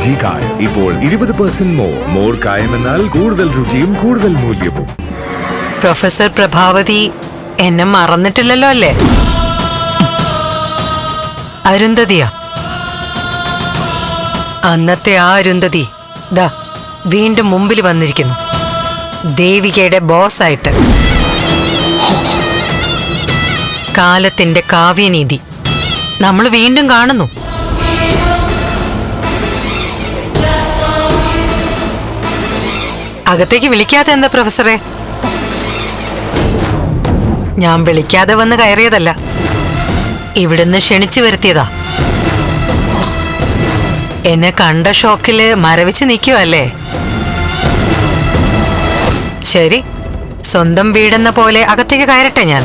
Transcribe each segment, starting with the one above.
G കായം ഇപ്പോൾ ഇരുപത് പെർസെന്റ് മോർ മോർ കായം എന്നാൽ കൂടുതൽ രുചിയും കൂടുതൽ മൂല്യവും. പ്രൊഫസർ പ്രഭാവതി എന്നെ മറന്നിട്ടില്ലല്ലോ അല്ലേ? അരുന്ധതിയാ. അന്നത്തെ ആ അരുന്ധതി ദാ വീണ്ടും മുമ്പിൽ വന്നിരിക്കുന്നു. ദേവികയുടെ ബോസായിട്ട്. കാലത്തിന്റെ കാവ്യനീതി. നമ്മൾ വീണ്ടും കാണുന്നു. അകത്തേക്ക് വിളിക്കാതെ എന്താ പ്രൊഫസറെ? ഞാൻ വിളിക്കാതെ വന്ന് കയറിയതല്ല. ഇവിടുന്ന് ക്ഷണിച്ചു വരുത്തിയതാ. എന്നെ കണ്ട ഷോക്കിൽ മരവിച്ച് നിൽക്കുവല്ലേ ശരി സ്വന്തം വീടെന്ന പോലെ അകത്തേക്ക് കയറട്ടെ ഞാൻ.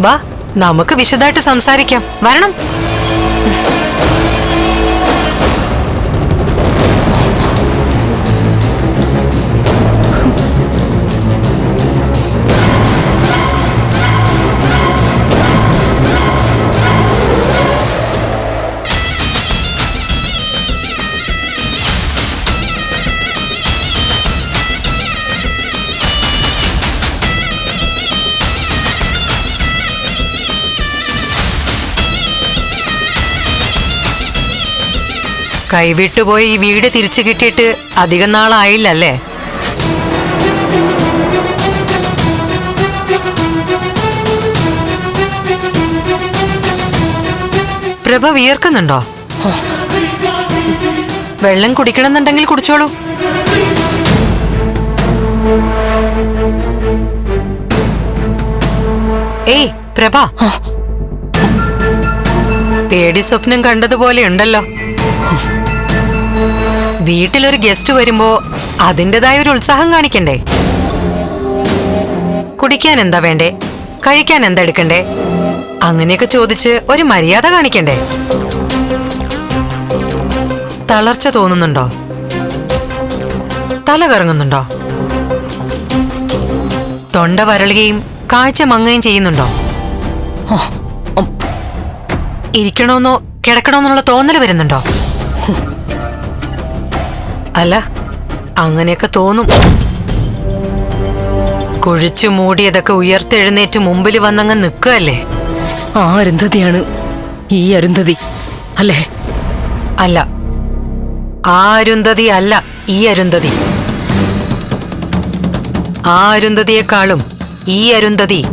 വാ നമുക്ക് വിശദമായിട്ട് സംസാരിക്കാം. വരണം. കൈവിട്ടുപോയി ഈ വീട് തിരിച്ചു കിട്ടിയിട്ട് അധികം നാളായില്ലല്ലേ? പ്രഭ വിയർക്കുന്നുണ്ടോ? വെള്ളം കുടിക്കണമെന്നുണ്ടെങ്കിൽ കുടിച്ചോളൂ. ഏയ് പ്രഭ. പേടി സ്വപ്നം കണ്ടതുപോലെ ഉണ്ടല്ലോ. വീട്ടിലൊരു ഗസ്റ്റ് വരുമ്പോ അതിന്റെതായ ഒരു ഉത്സാഹം കാണിക്കണ്ടേ? കുടിക്കാൻ എന്താ വേണ്ടേ? കഴിക്കാൻ എന്താ എടുക്കണ്ടേ? അങ്ങനെയൊക്കെ ചോദിച്ച് ഒരു മര്യാദ കാണിക്കണ്ടേ? തളർച്ച തോന്നുന്നുണ്ടോ? തല കറങ്ങുന്നുണ്ടോ? തൊണ്ട വരളുകയും കാഴ്ച മങ്ങുകയും ചെയ്യുന്നുണ്ടോ? ഇരിക്കണമെന്നോ കിടക്കണമെന്നുള്ള തോന്നൽ വരുന്നുണ്ടോ? അല്ല അങ്ങനെയൊക്കെ തോന്നും. കുഴിച്ചു മൂടിയതൊക്കെ ഉയർത്തെഴുന്നേറ്റ് മുമ്പിൽ വന്നങ്ങ് നിൽക്കുകയല്ലേ? ആ അരുന്ധതിയാണ് ഈ അരുന്ധതി അല്ലേ? അല്ല ആ അരുന്ധതി അല്ല ഈ അരുന്ധതി. ആ അരുന്ധതിയെക്കാളും ഈ അരുന്ധതി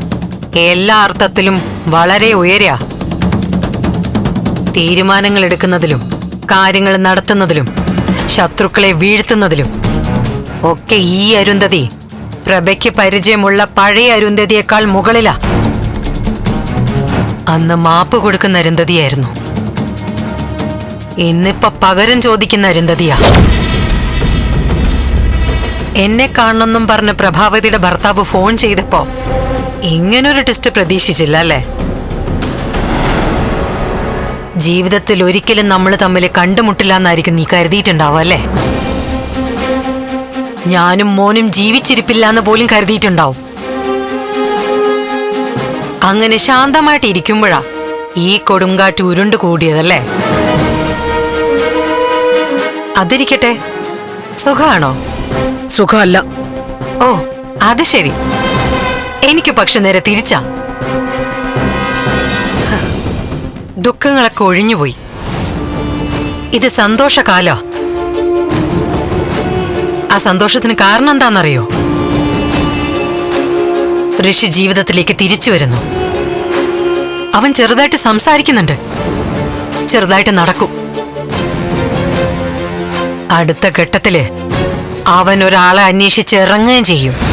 എല്ലാ അർത്ഥത്തിലും വളരെ ഉയരാ. തീരുമാനങ്ങൾ എടുക്കുന്നതിലും കാര്യങ്ങൾ നടത്തുന്നതിലും. ശത്രുക്കളെ വീഴ്ത്തുന്നതിലും ഒക്കെ ഈ അരുന്ധതി പ്രഭയ്ക്ക് പരിചയമുള്ള പഴയ അരുന്ധതിയേക്കാൾ മുകളിലാ. അന്ന് മാപ്പ് കൊടുക്കുന്ന അരുന്ധതിയായിരുന്നു. ഇന്നിപ്പോ പകരം ചോദിക്കുന്ന അരുന്ധതിയാ. എന്നെ കാണണമെന്നും പറഞ്ഞ് പ്രഭാവതിയുടെ ഭർത്താവ് ഫോൺ ചെയ്തപ്പോ ഇങ്ങനൊരു ടെസ്റ്റ് പ്രതീക്ഷിച്ചില്ല അല്ലേ? ജീവിതത്തിൽ ഒരിക്കലും നമ്മൾ തമ്മിൽ കണ്ടുമുട്ടില്ല എന്നായിരിക്കും നീ കരുതിയിട്ടുണ്ടാവും അല്ലേ? ഞാനും മോനും ജീവിച്ചിരിപ്പില്ല എന്ന് പോലും കരുതിയിട്ടുണ്ടാവും. അങ്ങനെ ശാന്തമായിട്ട് ഇരിക്കുമ്പോഴാ ഈ കൊടുങ്കാറ്റ് ഉരുണ്ട് കൂടിയതല്ലേ? അതിരിക്കട്ടെ. സുഖാണോ? സുഖമല്ല. ഓ അത് ശരി. എനിക്ക് പക്ഷെ നേരെ തിരിച്ചാ. ദുഃഖങ്ങളൊക്കെ ഒഴിഞ്ഞുപോയി. ഇത് സന്തോഷകാലോ? ആ സന്തോഷത്തിന് കാരണം എന്താണെന്നറിയോ? ഋഷി ജീവിതത്തിലേക്ക് തിരിച്ചു വരുന്നു. അവൻ ചെറുതായിട്ട് സംസാരിക്കുന്നുണ്ട്. ചെറുതായിട്ട് നടക്കും. അടുത്ത ഘട്ടത്തിൽ അവൻ ഒരാളെ അന്വേഷിച്ച് ഇറങ്ങുകയും ചെയ്യും.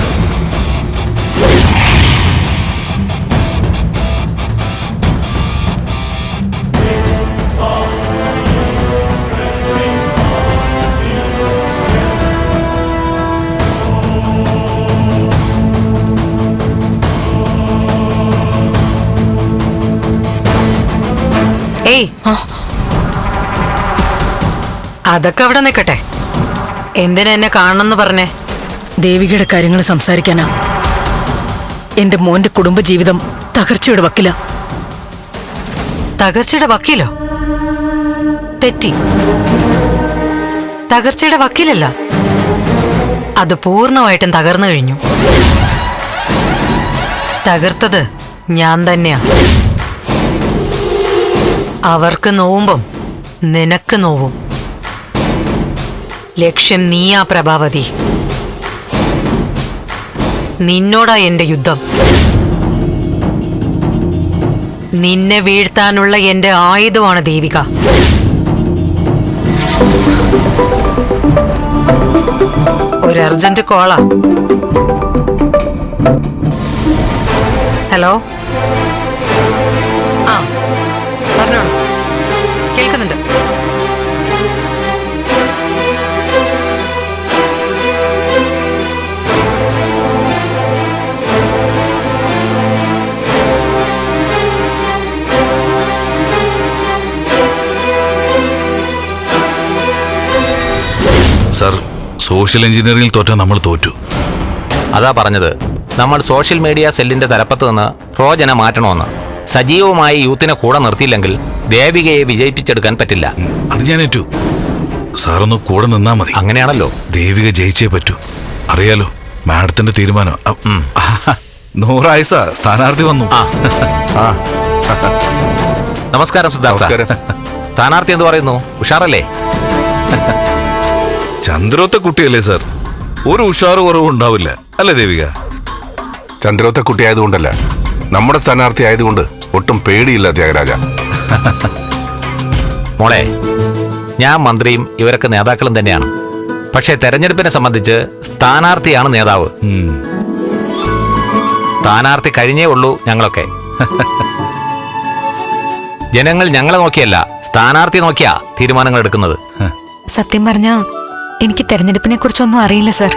ഏയ്. അതൊക്കെ അവിടെ നിൽക്കട്ടെ എന്തിനാ എന്നെ കാണണമെന്ന് പറഞ്ഞേ? ദേവികയുടെ കാര്യങ്ങൾ സംസാരിക്കാനാ. എന്റെ മോന്റെ കുടുംബജീവിതം തകർച്ചയുടെ വക്കില. തകർച്ചയുടെ വക്കീലോ? തെറ്റി. തകർച്ചയുടെ വക്കിലല്ല. അത് പൂർണമായിട്ടും തകർന്നു കഴിഞ്ഞു. തകർത്തത് ഞാൻ തന്നെയാ. അവർക്ക് നോവുമ്പം നിനക്ക് നോവും. ലക്ഷ്യം നീയാ പ്രഭാവതി. നിന്നോടാ എന്റെ യുദ്ധം. നിന്നെ വീഴ്ത്താനുള്ള എന്റെ ആയുധമാണ് ദേവിക. ഒരു അർജന്റ് കോളാ. ഹലോ? സർ സോഷ്യൽ എഞ്ചിനീയറിംഗിൽ തോറ്റ നമ്മൾ തോറ്റു. അതാ പറഞ്ഞത്. നമ്മൾ സോഷ്യൽ മീഡിയ സെല്ലിന്റെ തലപ്പത്ത് നിന്ന് റോജനെ മാറ്റണമെന്ന്. സജീവമായി യൂത്തിനെ കൂടെ നിർത്തിയില്ലെങ്കിൽ ദേവികയെ വിജയിപ്പിച്ചെടുക്കാൻ പറ്റില്ല. അത് ഞാൻ ഏറ്റു. സാറൊന്ന് കൂടെ നിന്നാ മതി. അങ്ങനെയാണല്ലോ. ദേവിക ജയിച്ചേ പറ്റൂ. അറിയാലോ മാഡത്തിന്റെ തീരുമാനം. അ- ഉം. നൂറായുസ സ്ഥാനാർത്ഥി വന്നു. ആ. നമസ്കാരം സിദ്ധാർത്ഥ. നമസ്കാരം. സ്ഥാനാർത്ഥി എന്ന് പറയുന്നു. ഉഷാറല്ലേ? ചന്ദ്രോത്ത കുട്ടിയല്ലേ സാർ? ഒരു ഉഷാറ് കുറവ് ഉണ്ടാവില്ല. അല്ലേ ദേവിക? ചന്ദ്രോത്ത കുട്ടിയായതുകൊണ്ടല്ല നമ്മുടെ സ്ഥാനാർത്ഥി ആയതുകൊണ്ട് ഒട്ടും പേടിയില്ല ത്യാഗരാജ. മോളെ ഞാൻ മന്ത്രിയും ഇവരൊക്കെ നേതാക്കളും തന്നെയാണ്. പക്ഷെ തെരഞ്ഞെടുപ്പിനെ സംബന്ധിച്ച് സ്ഥാനാർത്ഥിയാണ് നേതാവ്. സ്ഥാനാർത്ഥി കഴിഞ്ഞേ ഉള്ളൂ ഞങ്ങളൊക്കെ. ജനങ്ങൾ ഞങ്ങളെ നോക്കിയല്ല സ്ഥാനാർത്ഥി നോക്കിയാ തീരുമാനങ്ങൾ എടുക്കുന്നത്. സത്യം പറഞ്ഞാ എനിക്ക് തെരഞ്ഞെടുപ്പിനെ കുറിച്ചൊന്നും അറിയില്ല സർ.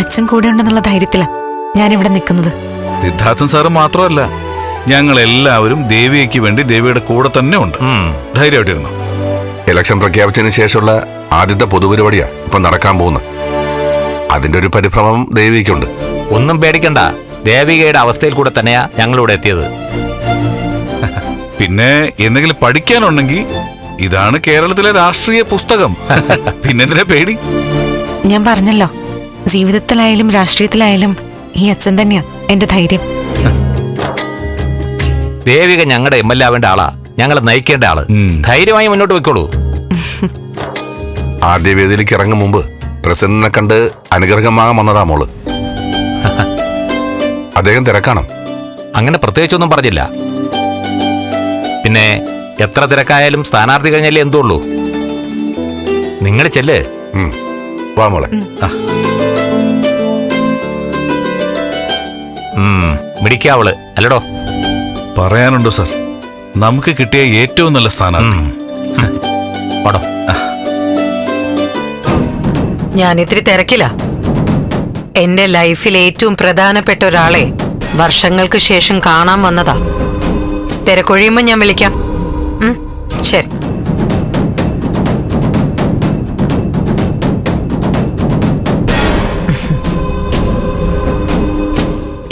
അച്ഛൻ കൂടെ ഉണ്ടെന്നുള്ള ധൈര്യത്തിലാ ഇവിടെ നിൽക്കുന്നത്. സിദ്ധാർത്ഥൻ സാറ് മാത്രമല്ല ഞങ്ങൾ എല്ലാവരും ദേവിയയ്ക്ക് വേണ്ടി ദേവിയുടെ കൂടെ തന്നെ ഉണ്ട്. ധൈര്യമായിട്ടിരുന്നു ഇലക്ഷൻ പ്രഖ്യാപിച്ചതിന് ശേഷമുള്ള ആദ്യത്തെ പൊതുപരിപാടിയാ ഇപ്പൊ നടക്കാൻ പോകുന്നത്. അതിന്റെ ഒരു പരിഭ്രമം ദേവിക്കുണ്ട് ഒന്നും പേടിക്കണ്ട. ദേവികയുടെ അവസ്ഥയിൽ കൂടെ തന്നെയാ ഞങ്ങളിവിടെ എത്തിയത്. പിന്നെ എന്തെങ്കിലും പഠിക്കാനുണ്ടെങ്കിൽ ഇതാണ് കേരളത്തിലെ രാഷ്ട്രീയ പുസ്തകം. പിന്നെന്തിനാ പേടി? ഞാൻ പറഞ്ഞല്ലോ ജീവിതത്തിലായാലും രാഷ്ട്രീയത്തിലായാലും ഈ അച്ഛൻ തന്നെയാ എന്റെ ധൈര്യം. ദേവിക ഞങ്ങളുടെ എം എൽ എ ആവേണ്ട ആളാ. ഞങ്ങളെ നയിക്കേണ്ട ആൾ. ധൈര്യമായി മുന്നോട്ട് വെക്കോളൂ. ആദ്യ വേദിയിലേക്ക് ഇറങ്ങും മുമ്പ് പ്രസിഡന്റിനെ കണ്ട് അനുഗ്രഹമാകാൻ വന്നതാ മോൾ. അദ്ദേഹം തിരക്കാണോ. അങ്ങനെ പ്രത്യേകിച്ചൊന്നും പറഞ്ഞില്ല. പിന്നെ എത്ര തിരക്കായാലും സ്ഥാനാർത്ഥി കഴിഞ്ഞാലേ എന്തുള്ളൂ? നിങ്ങൾ ചെല്ല്. വാ മോളെ. മിടിക്കാവൾ അല്ലടോ. പറയാനുണ്ടോ സാർ. നമുക്ക് കിട്ടിയ ഏറ്റവും നല്ല സ്ഥാനാർത്ഥി. പടം ഞാൻ ഇത്തിരി തിരക്കില്ല എന്റെ ലൈഫിൽ ഏറ്റവും പ്രധാനപ്പെട്ട ഒരാളെ വർഷങ്ങൾക്ക് ശേഷം കാണാൻ വന്നതാ. തിരക്കൊഴിയുമ്പോൾ ഞാൻ വിളിക്കാം. ശരി.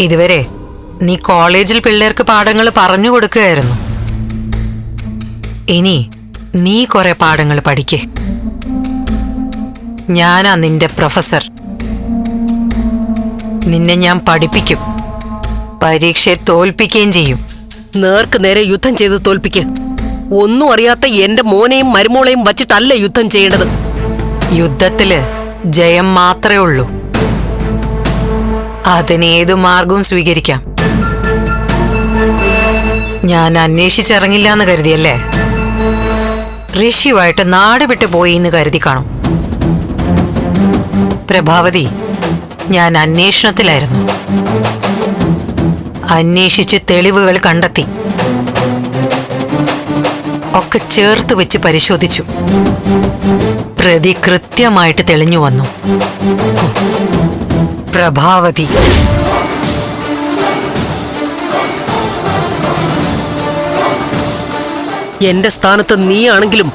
ഇതുവരെ നീ കോളേജിൽ പിള്ളേർക്ക് പാഠങ്ങൾ പറഞ്ഞു കൊടുക്കുകയായിരുന്നു. ഇനി നീ കുറെ പാഠങ്ങൾ പഠിക്കേ. ഞാനാ നിന്റെ പ്രൊഫസർ. നിന്നെ ഞാൻ പഠിപ്പിക്കും. പരീക്ഷയെ തോൽപ്പിക്കുകയും ചെയ്യും. നേർക്ക് നേരെ യുദ്ധം ചെയ്ത് തോൽപ്പിക്ക്. ഒന്നും അറിയാത്ത എന്റെ മോനെയും മരുമോളെയും വച്ചിട്ടല്ല യുദ്ധം ചെയ്യേണ്ടത്. യുദ്ധത്തിൽ ജയം മാത്രമേ ഉള്ളൂ. അതിനേതു മാർഗവും സ്വീകരിക്കാം. ഞാൻ അന്വേഷിച്ചിറങ്ങില്ല എന്ന് കരുതിയല്ലേ? ഋഷിയുമായിട്ട് നാട് വിട്ടു പോയി എന്ന് കരുതി കാണും. പ്രഭാവതി ഞാൻ അന്വേഷണത്തിലായിരുന്നു. അന്വേഷിച്ച് തെളിവുകൾ കണ്ടെത്തി. ഒക്കെ ചേർത്ത് വെച്ച് പരിശോധിച്ചു. പ്രതി കൃത്യമായിട്ട് തെളിഞ്ഞു വന്നു. പ്രഭാവതി. എന്റെ സ്ഥാനത്ത് നീയാണെങ്കിലും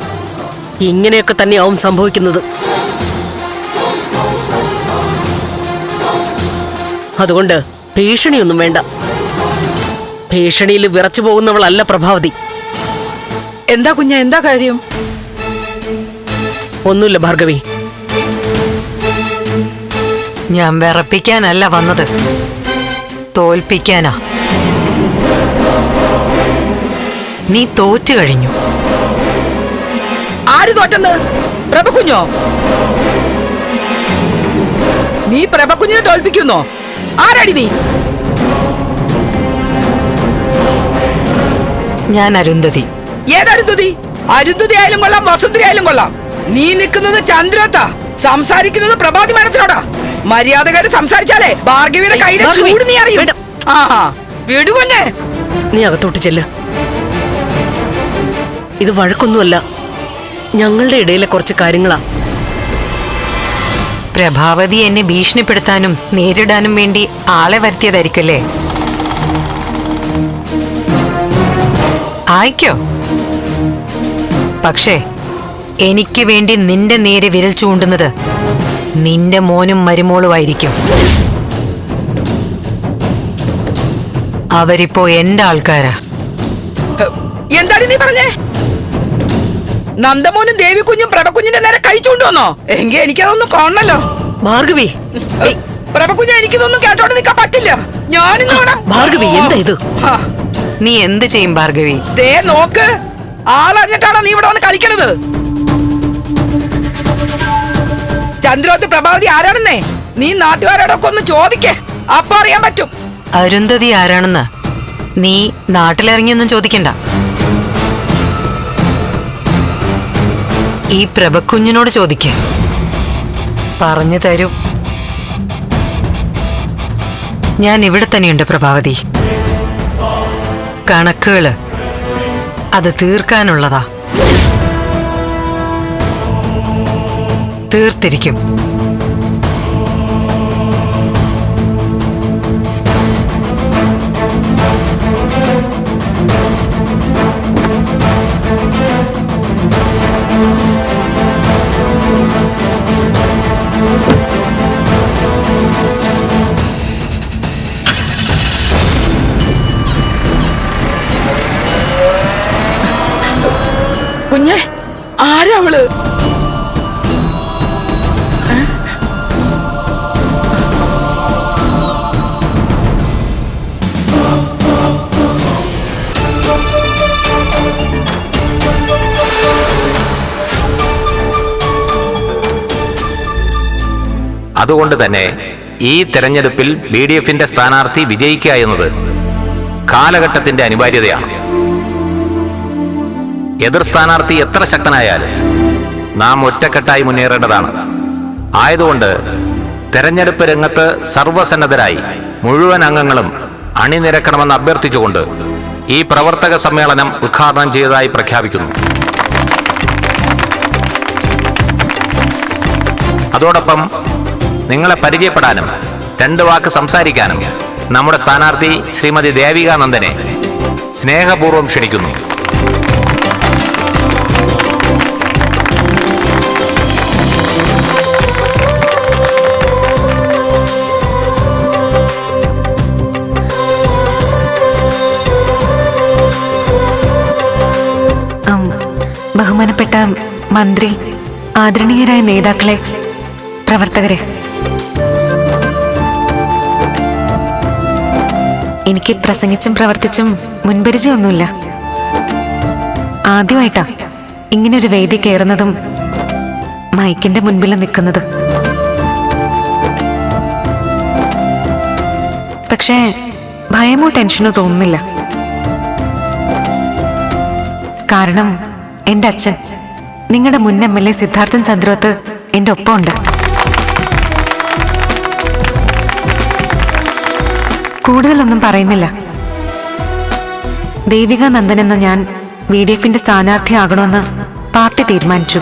ഇങ്ങനെയൊക്കെ തന്നെയാവും സംഭവിക്കുന്നത്. അതുകൊണ്ട് ഭീഷണിയൊന്നും വേണ്ട. ഭീഷണിയിൽ വിറച്ചു പോകുന്നവളല്ല പ്രഭാവതി. എന്താ കുഞ്ഞ എന്താ കാര്യം? ഒന്നുമില്ല ഭാർഗവി. ഞാൻ വിറപ്പിക്കാനല്ല വന്നത്. തോൽപ്പിക്കാനാ. നീ തോറ്റു കഴിഞ്ഞു. ആര് തോറ്റെന്ന്? പ്രഭകുഞ്ഞോ നീ പ്രഭകുഞ്ഞിനെ തോൽപ്പിക്കുന്നോ? ആരാടി നീ? ഞാൻ അരുന്ധതി. ഏതരുന്ധതി അരുന്ധതി ആയാലും കൊള്ളാം വസുന്ധരി ആയാലും കൊള്ളാം. നീ നിൽക്കുന്നത് ചന്ദ്രത്താ. സംസാരിക്കുന്നത് പ്രഭാതി മരത്തിനോടാ മര്യാദകാര് സംസാരിച്ചാലേ ഭാർഗവിയുടെ കയ്യിലെ ചൂട് നീ അറിയും. ആഹാ ആ വിടുവന്നെ നീ അകത്തോട്ട് ചെല്ല്. ഇത് വഴക്കൊന്നുമല്ല. ഞങ്ങളുടെ ഇടയിലെ കുറച്ച് കാര്യങ്ങളാ. പ്രഭാവതി എന്നെ ഭീഷണിപ്പെടുത്താനും നേരിടാനും വേണ്ടി ആളെ വരുത്തിയതായിരിക്കല്ലേ ആയിക്കോ. പക്ഷേ എനിക്ക് വേണ്ടി നിന്റെ നേരെ വിരൽ ചൂണ്ടുന്നത് നിന്റെ മോനും മരുമോളുമായിരിക്കും. അവരിപ്പോ എന്റെ ആൾക്കാരാ. എന്താണ് നീ പറഞ്ഞേ? നന്ദമോനും ദേവിക്കുഞ്ഞും പ്രഭകുഞ്ഞിന്റെ നേരെ കൈ ചൂണ്ടുവന്നോ? എങ്കിൽ എനിക്കതൊന്നും കാണണല്ലോ. ഭാർഗവി. പ്രഭകുഞ്ഞ എനിക്കിതൊന്നും കേട്ടോണ്ട് നിൽക്കാൻ പറ്റില്ല. ഞാനിന്ന് ഭാർഗവി എന്താ ഇത്? നീ എന്ത് ചെയ്യും ഭാർഗവി? ദേ നോക്ക്. ആളറിഞ്ഞിട്ടാണോ നീ ഇവിടെ വന്ന് കളിക്കണത്? ചന്ദ്രോത്ത് പ്രഭാവതി ആരാണെന്നേ? നീ നാട്ടുകാരോടൊക്കെ ഒന്ന് ചോദിക്കേ. അപ്പൊ അറിയാൻ പറ്റും. അരുന്ധതി ആരാണെന്ന്? നീ നാട്ടിലിറങ്ങിയൊന്നും ചോദിക്കണ്ട. ഈ പ്രഭക്കുഞ്ഞിനോട് ചോദിക്ക. പറഞ്ഞു തരൂ. ഞാൻ ഇവിടെ തന്നെയുണ്ട് പ്രഭാവതി. കണക്കുകൾ. അത് തീർക്കാനുള്ളതാ. തീർത്തിരിക്കും. അതുകൊണ്ട് തന്നെ ഈ തെരഞ്ഞെടുപ്പിൽ ബി ഡി എഫിന്റെ സ്ഥാനാർത്ഥി വിജയിക്കുക എന്നത് കാലഘട്ടത്തിന്റെ അനിവാര്യതയാണ്. എതിർ സ്ഥാനാർത്ഥി എത്ര ശക്തനായാലും നാം ഒറ്റക്കെട്ടായി മുന്നേറേണ്ടതാണ്. ആയതുകൊണ്ട് തെരഞ്ഞെടുപ്പ് രംഗത്ത് സർവസന്നദ്ധരായി മുഴുവൻ അംഗങ്ങളും അണിനിരക്കണമെന്ന് അഭ്യർത്ഥിച്ചുകൊണ്ട് ഈ പ്രവർത്തക സമ്മേളനം ഉദ്ഘാടനം ചെയ്തതായി പ്രഖ്യാപിക്കുന്നു. അതോടൊപ്പം നിങ്ങളെ പരിചയപ്പെടാനും രണ്ട് വാക്ക് സംസാരിക്കാനും നമ്മുടെ സ്ഥാനാർത്ഥി ശ്രീമതി ദേവികാനന്ദനെ സ്നേഹപൂർവം ക്ഷണിക്കുന്നു. ബഹുമാനപ്പെട്ട മന്ത്രി ആദരണീയരായ നേതാക്കളെ പ്രവർത്തകരെ എനിക്ക് പ്രസംഗിച്ചും പ്രവർത്തിച്ചും മുൻപരിചയമൊന്നുമില്ല. ആദ്യമായിട്ടാ ഇങ്ങനൊരു വേദി കയറുന്നതും മൈക്കിന്റെ മുൻപിൽ നിൽക്കുന്നത്. പക്ഷേ ഭയമോ ടെൻഷനോ തോന്നുന്നില്ല. കാരണം എന്റെ അച്ഛൻ നിങ്ങളുടെ മുൻ M L A Siddharthan Chandroth എന്റെ ഒപ്പമുണ്ട്. കൂടുതലൊന്നും പറയുന്നില്ല. ദേവിക നന്ദൻ എന്ന ഞാൻ വി ഡി എഫിന്റെ സ്ഥാനാർത്ഥിയാകണമെന്ന് പാർട്ടി തീരുമാനിച്ചു.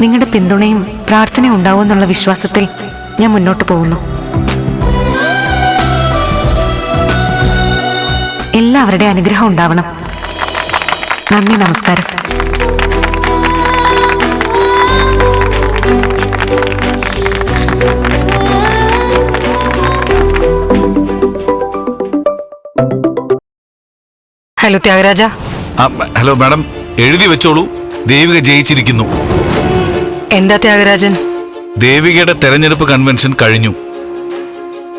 നിങ്ങളുടെ പിന്തുണയും പ്രാർത്ഥനയും ഉണ്ടാവുമെന്നുള്ള വിശ്വാസത്തിൽ ഞാൻ മുന്നോട്ട് പോകുന്നു. എല്ലാവരുടെ അനുഗ്രഹം ഉണ്ടാവണം. നന്ദി നമസ്കാരം. ഹലോ ത്യാഗരാജ. ഹലോ മാഡം എഴുതി വെച്ചോളൂ. ദേവിക ജയിച്ചിരിക്കുന്നു. എന്താ ത്യാഗരാജൻ? ദേവികയുടെ തെരഞ്ഞെടുപ്പ് കൺവെൻഷൻ കഴിഞ്ഞു.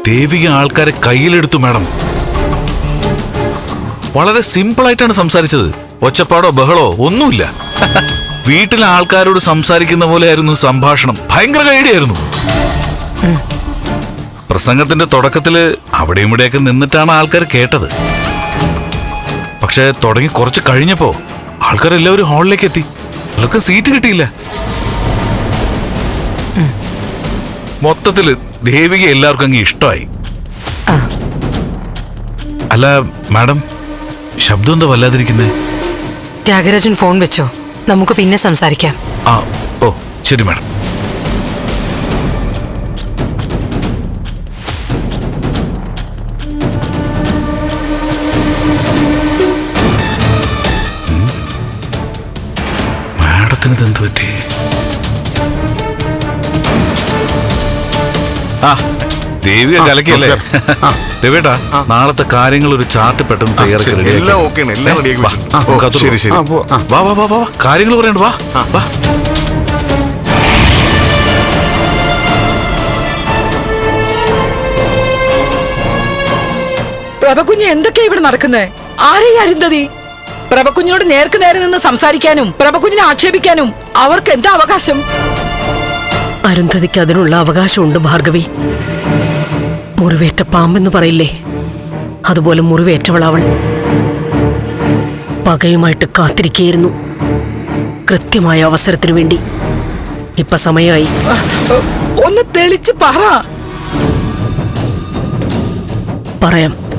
ദേവിക ആൾക്കാരെ കയ്യിലെടുത്തു മാഡം. വളരെ സിമ്പിൾ ആയിട്ടാണ് സംസാരിച്ചത്. ഒച്ചപ്പാടോ ബഹളോ ഒന്നുമില്ല. വീട്ടിലെ ആൾക്കാരോട് സംസാരിക്കുന്ന പോലെയായിരുന്നു സംഭാഷണം. ഭയങ്കര കൈഡിയായിരുന്നു പ്രസംഗത്തിന്റെ തുടക്കത്തിൽ അവിടെയും ഇവിടെയൊക്കെ നിന്നിട്ടാണ് ആൾക്കാർ കേട്ടത്. പക്ഷെ തുടങ്ങി കുറച്ച് കഴിഞ്ഞപ്പോ ആൾക്കാരെല്ലാവരും ഹാളിലേക്ക് എത്തി അവർക്ക് സീറ്റ് കിട്ടിയില്ല. മൊത്തത്തിൽ ദേവിക എല്ലാവർക്കും അങ്ങ് ഇഷ്ടമായി. അല്ല മാഡം ശബ്ദം എന്താ വല്ലാതിരിക്കുന്നേ? ത്യാഗരാജൻ ഫോൺ വെച്ചോ. നമുക്ക് പിന്നെ സംസാരിക്കാം. ആ ഓ ശരി മാഡം. മാഡത്തിന് ഇതെന്ത് പറ്റി? ആ കലക്കിയല്ലേ നാളത്തെ കാര്യങ്ങൾ ഒരു ചാർട്ട് പെട്ടെന്ന് തയ്യാറാക്കി വാ. വാ വാ വാ. കാര്യങ്ങൾ പറയണ്ട വാ. വാ. പ്രഭകുഞ്ഞ് എന്തൊക്കെയാ ഇവിടെ നടക്കുന്നേ? ആരെയാ അരുന്ധതി പ്രഭകുഞ്ഞിനോട് നേർക്ക് നേരെ നിന്ന് സംസാരിക്കാനും പ്രഭകുഞ്ഞിനെ ആക്ഷേപിക്കാനും അവർക്ക് എന്താ അവകാശം? അരുന്ധതിക്ക് അതിനുള്ള അവകാശമുണ്ട് ഭാർഗവി. മുറിവേറ്റ പാമ്പെന്ന് പറയില്ലേ? അതുപോലെ മുറിവേറ്റവൾ അവൾ പകയുമായിട്ട് കാത്തിരിക്കുകയായിരുന്നു. കൃത്യമായ അവസരത്തിനു വേണ്ടി. ഇപ്പൊ സമയമായി. ഒന്ന് തെളിച്ച് പറ. പറയാം.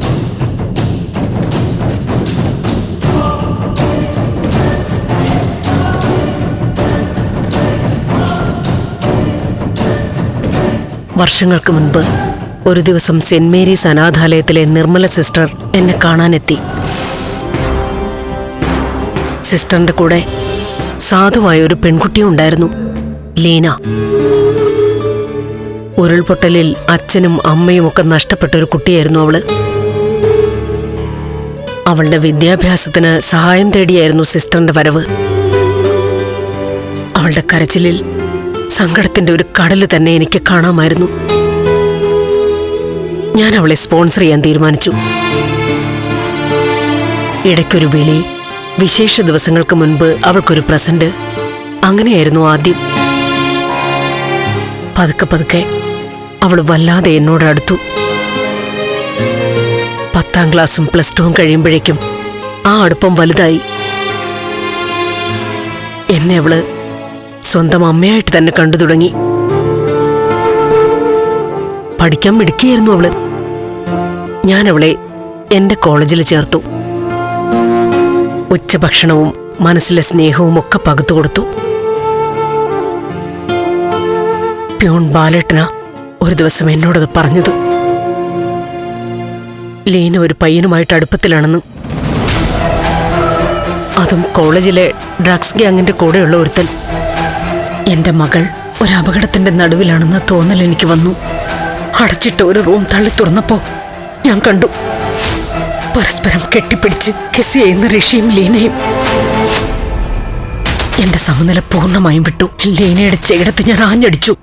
വർഷങ്ങൾക്ക് മുൻപ് ഒരു ദിവസം സെന്റ് മേരീസ് അനാഥാലയത്തിലെ നിർമ്മല സിസ്റ്റർ എന്നെ കാണാനെത്തി. സിസ്റ്ററിന്റെ കൂടെ സാധുവായ ഒരു പെൺകുട്ടി ഉണ്ടായിരുന്നു ലീന. ഉരുൾപൊട്ടലിൽ അച്ഛനും അമ്മയും ഒക്കെ നഷ്ടപ്പെട്ട ഒരു കുട്ടിയായിരുന്നു അവൾ. അവളുടെ വിദ്യാഭ്യാസത്തിന് സഹായം തേടിയായിരുന്നു സിസ്റ്ററിന്റെ വരവ്. അവളുടെ കരച്ചിലിൽ സങ്കടത്തിന്റെ ഒരു കടൽ തന്നെ എനിക്ക് കാണാമായിരുന്നു. ഞാൻ അവളെ സ്പോൺസർ ചെയ്യാൻ തീരുമാനിച്ചു. ഇടയ്ക്കൊരു വിളി വിശേഷ ദിവസങ്ങൾക്ക് മുൻപ് അവൾക്കൊരു പ്രസന്റ്. അങ്ങനെയായിരുന്നു ആദ്യം. പതുക്കെ പതുക്കെ അവൾ വല്ലാതെ എന്നോട് അടുത്തു. പത്താം ക്ലാസ്സും പ്ലസ് ടുവും കഴിയുമ്പോഴേക്കും ആ അടുപ്പം വലുതായി. എന്നെ അവൾ സ്വന്തം അമ്മയായിട്ട് തന്നെ കണ്ടു തുടങ്ങി. പഠിക്കാൻ മിടുക്കിയായിരുന്നു അവൾ. ഞാൻ അവളെ എന്റെ കോളേജിൽ ചേർത്തു. ഉച്ചഭക്ഷണവും മനസ്സിലെ സ്നേഹവും ഒക്കെ പകുത്തു കൊടുത്തു. പ്യൂൺ ബാലേട്ടന ഒരു ദിവസം എന്നോടത് പറഞ്ഞത്. ലീന ഒരു പയ്യനുമായിട്ട് അടുപ്പത്തിലാണെന്ന്. അതും കോളേജിലെ ഡ്രഗ്സ് ഗ്യാങ്ങിന്റെ കൂടെയുള്ള ഒരുത്തൻ. എന്റെ മകൾ ഒരു അപകടത്തിന്റെ നടുവിലാണെന്ന തോന്നൽ എനിക്ക് വന്നു. അടച്ചിട്ട ഒരു റൂം തള്ളി തുറന്നപ്പോ ഞാൻ കണ്ടു. പരസ്പരം കെട്ടിപ്പിടിച്ച് കിസ് ചെയ്യുന്ന ഋഷിയും ലീനയും. എന്റെ സമനില പൂർണമായും വിട്ടു. ലീനയുടെ ചേടത്ത് ഞാൻ ആഞ്ഞടിച്ചു.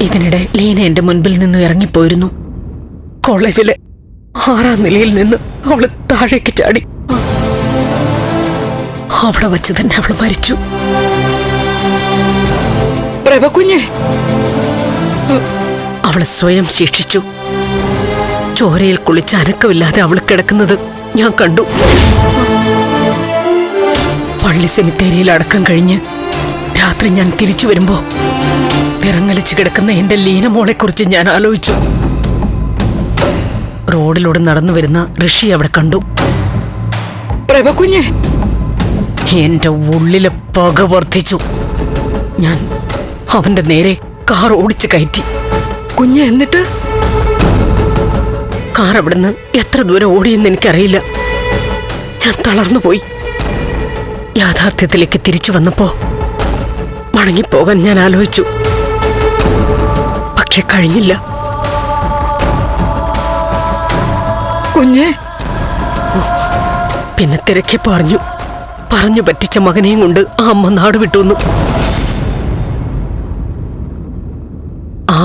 ഇതിനിടെ ലീന എന്റെ മുൻപിൽ നിന്ന് ഇറങ്ങിപ്പോയിരുന്നു. കോളേജിലെ ആറാം നിലയിൽ നിന്ന് അവൾ താഴേക്ക് ചാടി. അവിടെ വച്ച് തന്നെ അവൾ മരിച്ചു. പ്രഭകുഞ്ഞ് അവൾ സ്വയം ശിക്ഷിച്ചു. ചോരയിൽ കുളിച്ച് അനക്കമില്ലാതെ അവൾ കിടക്കുന്നത് ഞാൻ കണ്ടു. പള്ളി സെമിത്തേരിയിൽ അടക്കം കഴിഞ്ഞ് രാത്രി ഞാൻ തിരിച്ചു വരുമ്പോ വിറങ്ങലിച്ച് കിടക്കുന്ന എന്റെ ലീനമോളെ കുറിച്ച് ഞാൻ ആലോചിച്ചു. റോഡിലൂടെ നടന്നു വരുന്ന ഋഷി അവിടെ കണ്ടു. പ്രഭകുഞ്ഞ് എന്റെ ഉള്ളിലെ പക വർദ്ധിച്ചു. ഞാൻ അവന്റെ നേരെ കാർ ഓടിച്ചു കയറ്റി. കുഞ്ഞ് എന്നിട്ട്? കാർ അവിടുന്ന് എത്ര ദൂരം ഓടിയെന്ന് എനിക്കറിയില്ല. ഞാൻ തളർന്നു പോയി. യാഥാർത്ഥ്യത്തിലേക്ക് തിരിച്ചു വന്നപ്പോ മടങ്ങിപ്പോകാൻ ഞാൻ ആലോചിച്ചു. പക്ഷെ കഴിഞ്ഞില്ല. കുഞ്ഞെ. പിന്നെ തിരക്കി പറഞ്ഞു പറഞ്ഞു പറ്റിച്ച മകനെയും കൊണ്ട് ആ അമ്മ നാട് വിട്ടുവന്നു